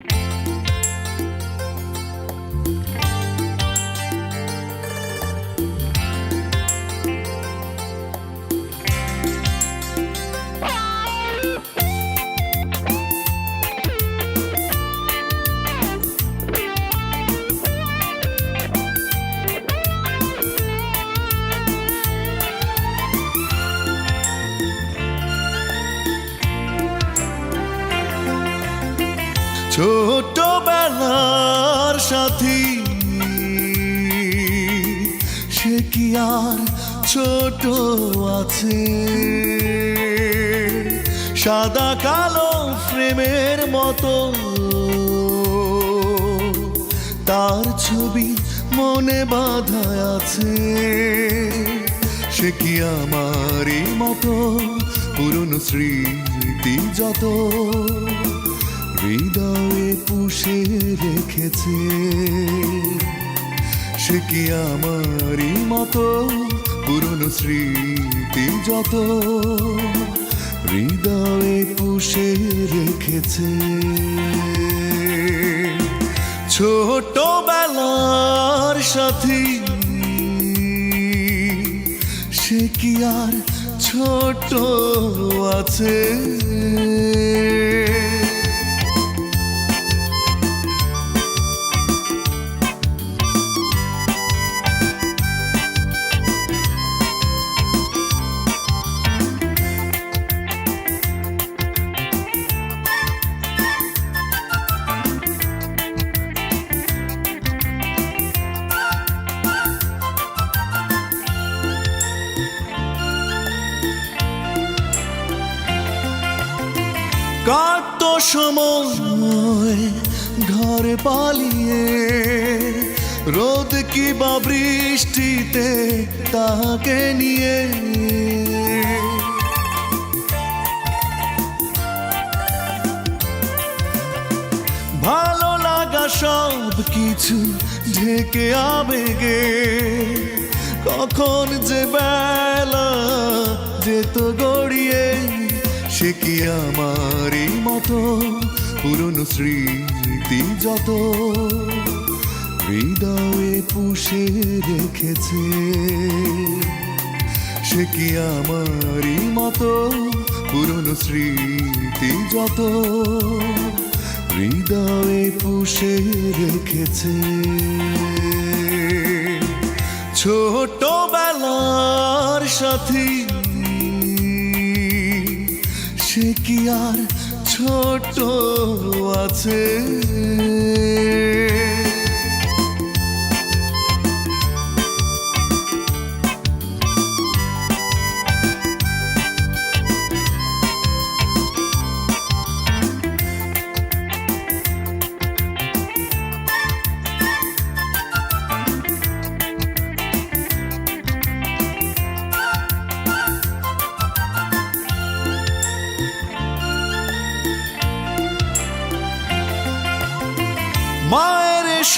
you. ছোটবেলার সাথী। সে কি আর ছোট আছে? সাদা কালো ফ্রেমের মতো। তার ছবি মনে বাঁধা আছে। সে কি আমারই মতো? পুরনো স্মৃতি যত। হৃদয়ে পুষে রেখেছে। সে কি আমারই মতো? পুরনো স্মৃতি যত হৃদয়ে পুষে রেখেছে। ছোটবেলার সাথী, সে কি আর ছোট আছে? সময় ঘরে পালিয়ে রোদ কি বা বৃষ্টিতে তাকে নিয়ে। ভালো লাগা সব কিছু ঢেকে আবেগে। কখন যে বেলা যেত গড়িয়ে। সে কি আমারই মতো? পুরনো স্মৃতি যত হৃদয়ে পুষে রেখেছে। সে কি আমারই মতো? পুরনো স্মৃতি যত হৃদয়ে পুষে রেখেছে। ছোটবেলার সাথী কি আর ছোট আছে?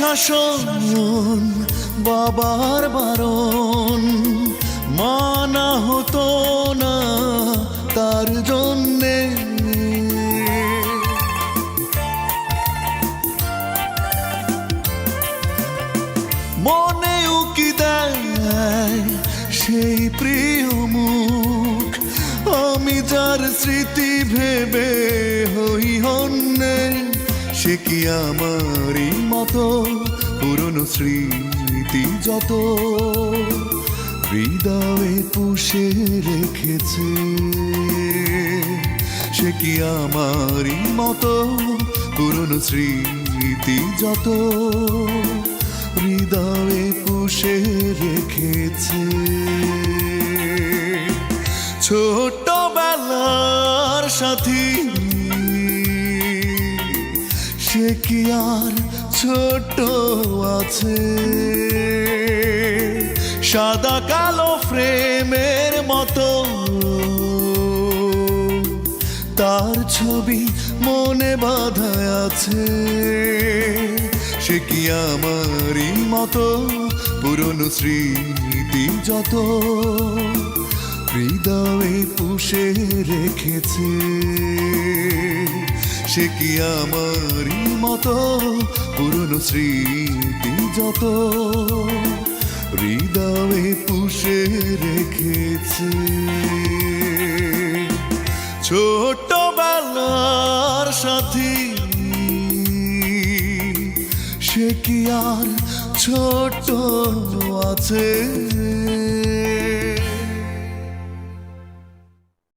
শাসন, বাবার বারণ। মানা হতো না তার জন্যে। মনে উকি দেয় সেই প্রিয় মুখ? আমি যার স্মৃতি ভেবে হই হন্যে। সে কি আমারই মতো? পুরনো স্মৃতি যত হৃদয়ে পুষে রেখেছে, সে কি আমারই মতো? পুরনো স্মৃতি যত হৃদয়ে পুষে রেখেছে। ছোটবেলার সাথী কি আর ছোট আছে? সাদা কালো ফ্রেমের মতো। তার ছবি মনে বাঁধা আছে। সে কি আমারই মতো? পুরনো স্মৃতি যত হৃদয়ে পুষে রেখেছে। সে কি আমারই মতো? পুরনো স্মৃতি যত হৃদয়ে পুষে রেখেছে। ছোটবেলার সাথী, সে কি আর ছোট আছে?